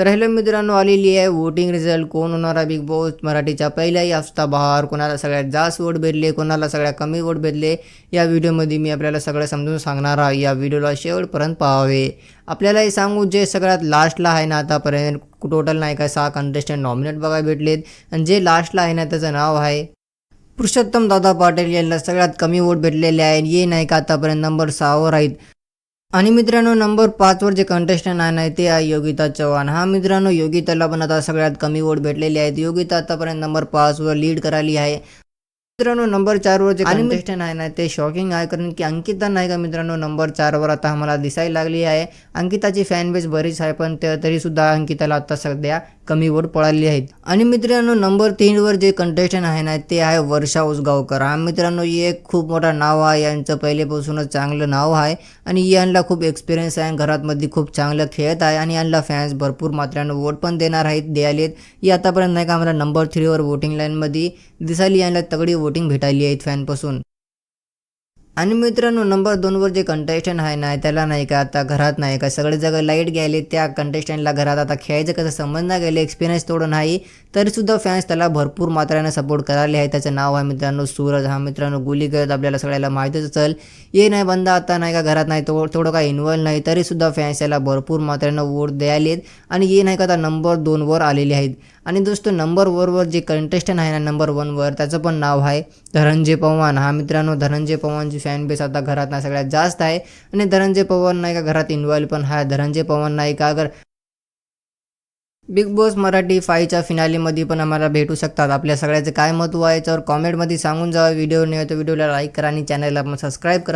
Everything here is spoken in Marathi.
तर हॅलो मित्रांनो आलेली आहे वोटिंग रिझल्ट कोण होणारा बिग बॉस मराठीच्या पहिल्याही हफ्ता बहार. कोणाला सगळ्यात जास्त वोट भेटले कोणाला सगळ्यात कमी वोट भेटले या व्हिडिओमध्ये मी आपल्याला सगळं समजून सांगणार आहे. या व्हिडिओला शेवटपर्यंत पाहावे. आपल्याला हे सांगू जे सगळ्यात लास्टला आहे ना आतापर्यंत टोटल नाही का सहा कंटेस्टंट नॉमिनेट बघायला भेटलेत. आणि जे लास्टला आहे ना त्याचं नाव आहे पुरुषोत्तम दादा पाटील यांना सगळ्यात कमी वोट भेटलेले आहे. ये नाही का आतापर्यंत नंबर सहावर आहेत. आणि मित्रांनो नंबर पाचवर जे कंटेस्टंट आहे ना ते आहे योगिता चव्हाण. हा मित्रांनो योगिताला पण आता सगळ्यात कमी वोट भेटलेले आहेत. योगिता आतापर्यंत नंबर पाचवर लीड करायली आहे. मित्रांनो नंबर चारवर जे कंटेस्टंट आहे ना ते शॉकिंग आहे. कारण की अंकिता नाही का मित्रांनो नंबर चारवर आता आम्हाला दिसायला लागली आहे. अंकिताची फॅन बेस बरीच आहे पण ते तरीसुद्धा अंकिताला आता सध्या कमी वोट पळाली आहेत. आणि मित्रांनो नंबर तीनवर जे कंटेस्टंट आहे ना ते आहे वर्षा उसगावकर. हा मित्रांनो एक खूप मोठा नाव आहे. यांचं पहिलेपासूनच चांगलं नाव आहे. आणि यांना खूप एक्सपिरियन्स आहे. घरातमध्ये खूप चांगलं खेळत आहे. आणि यांना फॅन्स भरपूर मात्रानं वोट पण देणार आहेत द्यायलेत. ही आतापर्यंत नाही का आम्हाला नंबर थ्रीवर वोटिंग लाईनमध्ये दिसायली. यांना तगडी सपोर्टिंग भेटायली आहेत फॅनपासून. आणि मित्रांनो नंबर दोनवर जे कंटेस्टंट आहे ना त्याला नाही का आता घरात नाही का सगळे जगं लाइट गेले त्या कंटेस्टंटला घरात आता खेळायचं कसं समज नाही गेले एक्सपिरियन्स थोडं नाही तरीसुद्धा फॅन्स त्याला भरपूर मात्राने सपोर्ट करायला आहे. त्याचं नाव आहे मित्रांनो सूरज. हा मित्रांनो गुली करत आपल्याला सगळ्याला माहितीच असेल. ये नाही बंदा आता नाही का घरात नाही तो थोडं काय इन्व्हॉल्व नाही तरीसुद्धा फॅन्स याला भरपूर मात्रानं वोट द्यायलेत. आणि ये नाही का आता नंबर दोनवर आलेले आहेत. आणि दोस्तो नंबर वरवर जे कंटेस्टंट आहे ना नंबर वनवर त्याचं पण नाव आहे धनंजय पवार हा मित्रांनो धनंजय पवारची फॅन बेस आता घरात ना सगळ्यात जास्त आहे. आणि धनंजय पवार नाही का घरात इन्व्हॉल्व पण आहे. धनंजय पवार नाही का अगर बिग बॉस मराठी फायच्या फिनालीमध्ये पण आम्हाला भेटू शकतात. आपल्या सगळ्याचं काय महत्त्व आहे याच्यावर कॉमेंटमध्ये सांगून जावा. व्हिडिओ नाही तर व्हिडिओला लाईक करा आणि चॅनलला पण सबस्क्राईब करा.